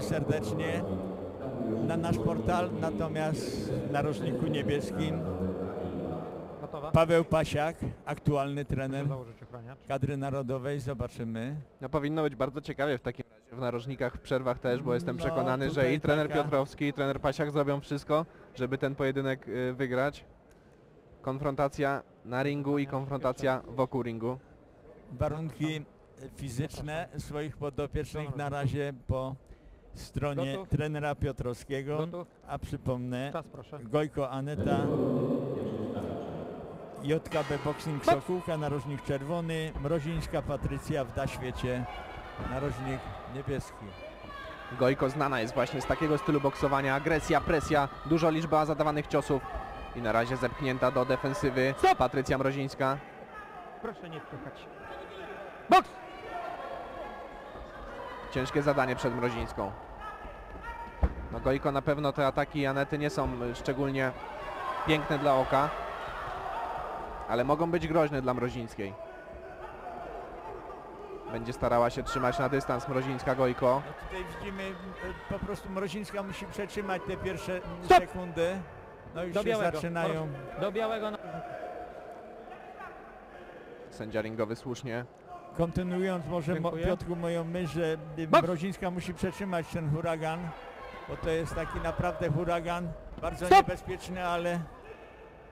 serdecznie na nasz portal, natomiast w narożniku niebieskim Gotowa? Paweł Pasiak, aktualny trener założyć ochraniacz. kadry narodowej. Zobaczymy. No powinno być bardzo ciekawie w takim razie w narożnikach, w przerwach też, bo jestem No, przekonany, że tutaj i trener taka- Piotrowski, i trener Pasiak zrobią wszystko, żeby ten pojedynek y, wygrać. Konfrontacja na ringu i konfrontacja wokół ringu. Warunki fizyczne swoich podopiecznych na razie po stronie Gotów? trenera Piotrowskiego, Gotów? a przypomnę Czas proszę. Gojko Aneta, JKB Boxing Sokółka, narożnik czerwony, Mrozińska Patrycja w Da Świecie, narożnik niebieski. Gojko znana jest właśnie z takiego stylu boksowania, agresja, presja, dużo liczba zadawanych ciosów i na razie zepchnięta do defensywy Patrycja Mrozińska. Proszę nie wpychać. Boks! Ciężkie zadanie przed Mrozińską. No Gojko na pewno te ataki Anety nie są y, szczególnie piękne dla oka, ale mogą być groźne dla Mrozińskiej. Będzie starała się trzymać na dystans Mrozińska Gojko. No tutaj widzimy, e, po prostu Mrozińska musi przetrzymać te pierwsze Stop! sekundy. No już Do się białego. zaczynają. Do białego na... Sędzia ringowy słusznie. Kontynuując może mo, Dziękuję. Piotrku moją myśl, że y, Boks! Mrozińska musi przetrzymać ten huragan, bo to jest taki naprawdę huragan, bardzo Stop! niebezpieczny, ale,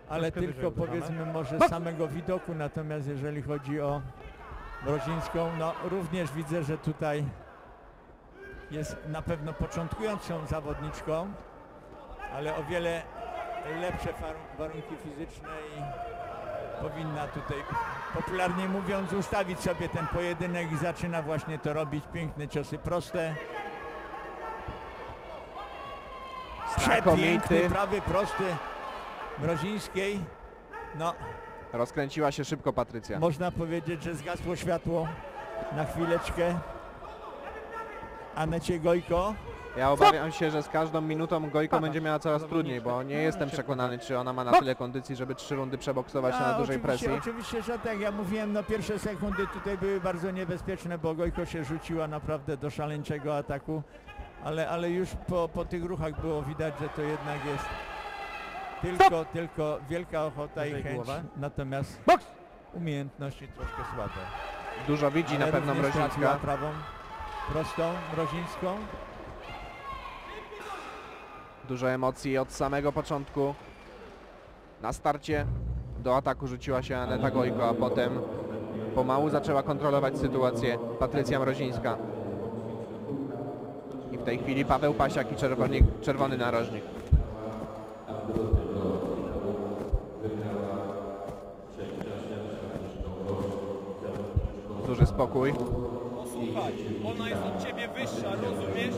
ale Troszkę tylko wyżej powiedzmy może samego widoku, natomiast jeżeli chodzi o Mrozińską, no również widzę, że tutaj jest na pewno początkującą zawodniczką, ale o wiele lepsze warun- warunki fizyczne i powinna tutaj, popularnie mówiąc, ustawić sobie ten pojedynek i zaczyna właśnie to robić. Piękne ciosy proste. Przepiękny prawy prosty Mrozińskiej. No, Rozkręciła się szybko Patrycja. można powiedzieć, że zgasło światło na chwileczkę. Anecie Gojko. Ja obawiam się, że z każdą minutą Gojko będzie miała coraz trudniej, bo nie jestem przekonany, czy ona ma na tyle kondycji, żeby trzy rundy przeboksować na dużej oczywiście, presji. Oczywiście, że tak. Ja mówiłem, no pierwsze sekundy tutaj były bardzo niebezpieczne, bo Gojko się rzuciła naprawdę do szaleńczego ataku, ale, ale już po, po tych ruchach było widać, że to jednak jest tylko, tylko wielka ochota i Wyżej chęć, głowę. natomiast Boks! umiejętności troszkę słabe. Dużo widzi na Ale pewno również trafiła Mrozińska. prawą, prostą, mrozińską. Dużo emocji od samego początku. Na starcie do ataku rzuciła się Aneta Gojko, a potem pomału zaczęła kontrolować sytuację Patrycja Mrozińska. I w tej chwili Paweł Pasiak i czerwony, czerwony narożnik. Duży spokój. Słuchaj, ona jest od ciebie wyższa, rozumiesz?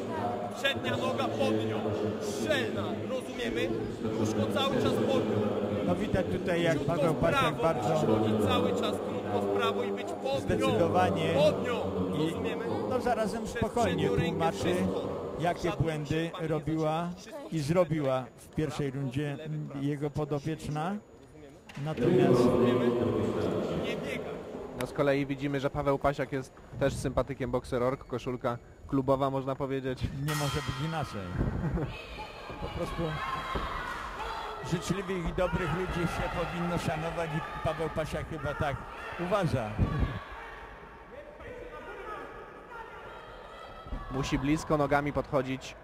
Przednia noga pod nią, strzelna, rozumiemy? Różko cały czas pod nią. No widać tutaj jak Krótko Paweł Pasiak bardzo chodzić cały czas krótko w prawo i być pod Zdecydowanie. nią. Pod nią, i rozumiemy? no zarazem spokojnie tłumaczy jakie błędy robiła i zrobiła w pierwszej rundzie jego podopieczna. Natomiast Nie biega. No z kolei widzimy, że Paweł Pasiak jest też sympatykiem Boxerorg, koszulka klubowa można powiedzieć. nie może być inaczej. Po prostu życzliwych i dobrych ludzi się powinno szanować i Paweł Pasiak chyba tak uważa. Musi blisko nogami podchodzić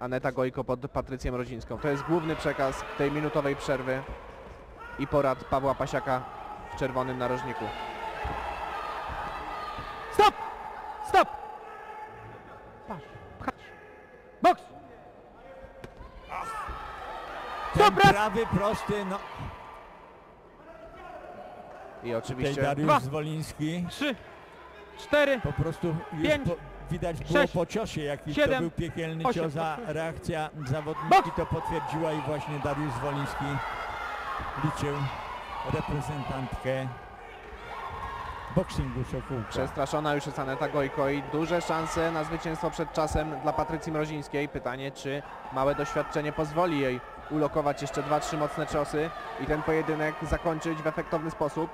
Aneta Gojko pod Patrycją Rodzińską. To jest główny przekaz tej minutowej przerwy i porad Pawła Pasiaka w czerwonym narożniku. Stop! Stop! Patrz, pchać. Boks! Ten raz! prawy prosty, no I tutaj oczywiście Dariusz Dwa. Zwoliński. Trzy, cztery, Po prostu już Pięć, po, widać było sześć, po ciosie, jaki to siedem, był piekielny osiem. cios, a reakcja zawodniczki to potwierdziła i właśnie Dariusz Zwoliński liczył reprezentantkę boksingu Sokółka. przestraszona już jest Aneta Gojko i duże szanse na zwycięstwo przed czasem dla Patrycji Mrozińskiej. Pytanie, czy małe doświadczenie pozwoli jej ulokować jeszcze dwa, trzy mocne ciosy i ten pojedynek zakończyć w efektowny sposób.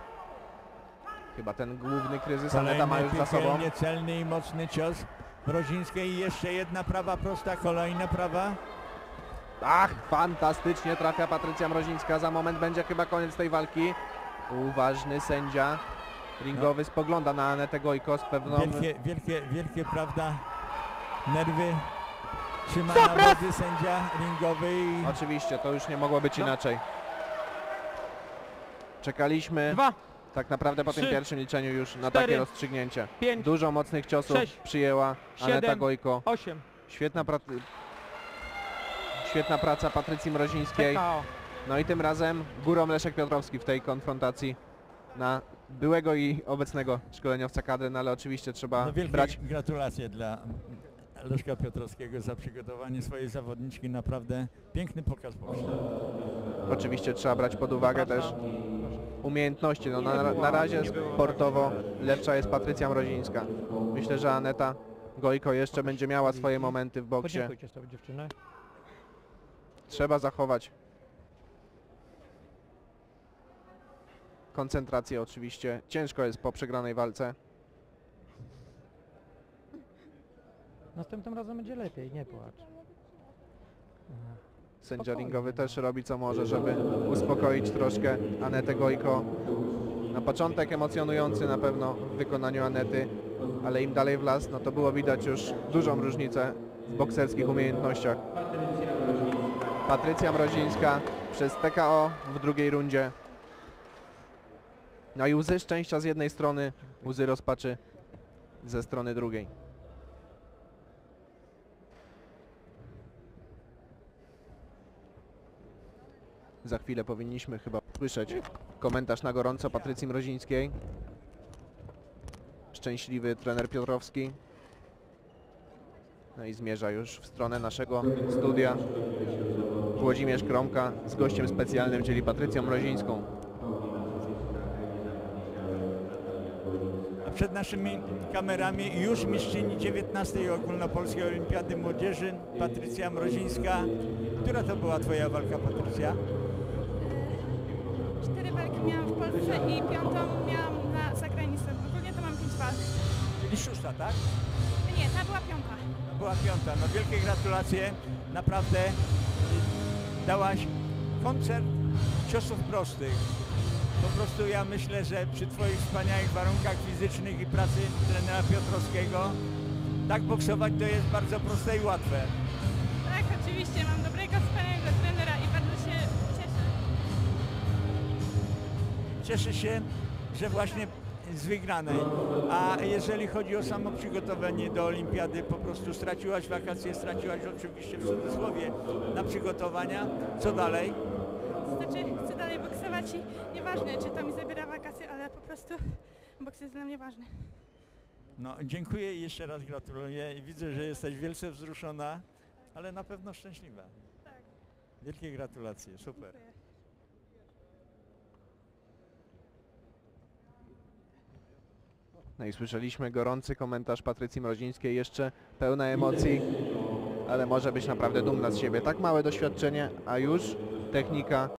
Chyba ten główny kryzys Aneta ma już za sobą. celny i mocny cios Mrozińskiej i jeszcze jedna prawa prosta, kolejna prawa. Ach, fantastycznie trafia Patrycja Mrozińska. Za moment będzie chyba koniec tej walki. Uważny sędzia ringowy spogląda na Anetę Gojko z pewną... Wielkie, wielkie, wielkie, prawda, nerwy. Trzyma Stop, na raz! wodzy sędzia ringowy i Oczywiście, to już nie mogło być No. inaczej. Czekaliśmy Dwa, tak naprawdę po tym trzy, pierwszym liczeniu już na cztery, takie rozstrzygnięcie. pięć, Dużo mocnych ciosów sześć, przyjęła Aneta siedem, Gojko. osiem. Świetna, pra... Świetna praca Patrycji Mrozińskiej. PKO. No i tym razem górą Leszek Piotrowski w tej konfrontacji na byłego i obecnego szkoleniowca kadry, no ale oczywiście trzeba no wielkie brać gratulacje dla Leszka Piotrowskiego za przygotowanie swojej zawodniczki. Naprawdę piękny pokaz boks. oczywiście trzeba brać pod uwagę też umiejętności. No na, na razie sportowo lepsza jest Patrycja Mrozińska. Myślę, że Aneta Gojko jeszcze będzie miała swoje momenty w boksie. Podziękujcie sobie dziewczyny. Trzeba zachować koncentrację oczywiście. Ciężko jest po przegranej walce. Następnym razem będzie lepiej, nie płacz. Sędzia ringowy też robi co może, żeby uspokoić troszkę Anetę Gojko. Na początek emocjonujący na pewno w wykonaniu Anety, ale im dalej w las, no to było widać już dużą różnicę w bokserskich umiejętnościach. Patrycja Mrozińska przez TKO w drugiej rundzie. No i łzy szczęścia z jednej strony, łzy rozpaczy ze strony drugiej. Za chwilę powinniśmy chyba słyszeć komentarz na gorąco Patrycji Mrozińskiej. Szczęśliwy trener Piotrowski. No i zmierza już w stronę naszego studia. Włodzimierz Kromka z gościem specjalnym, czyli Patrycją Mrozińską. A przed naszymi kamerami już mistrzyni 19 Ogólnopolskiej Olimpiady Młodzieży, Patrycja Mrozińska. Która to była twoja walka, Patrycja? Cztery walki miałam w Polsce i piątą miałam na zagranicy. Ogólnie to mam pięć walk. Czyli szósta, tak? Nie, ta była piąta. To była piąta. No wielkie gratulacje. Naprawdę y, dałaś koncert ciosów prostych. Po prostu ja myślę, że przy Twoich wspaniałych warunkach fizycznych i pracy trenera Piotrowskiego tak boksować to jest bardzo proste i łatwe. Tak, oczywiście, Cieszę się, że właśnie z wygranej. A jeżeli chodzi o samo przygotowanie do olimpiady, po prostu straciłaś wakacje, straciłaś oczywiście w cudzysłowie na przygotowania. Co dalej? Znaczy, chcę dalej boksować i nieważne, czy to mi zabiera wakacje, ale po prostu boks jest dla mnie ważny. No, dziękuję i jeszcze raz gratuluję. I Widzę, że jesteś wielce wzruszona, ale na pewno szczęśliwa. Tak. Wielkie gratulacje, super. Dziękuję. No i słyszeliśmy gorący komentarz Patrycji Mrozińskiej, jeszcze pełna emocji, ale może być naprawdę dumna z siebie. Tak małe doświadczenie, a już technika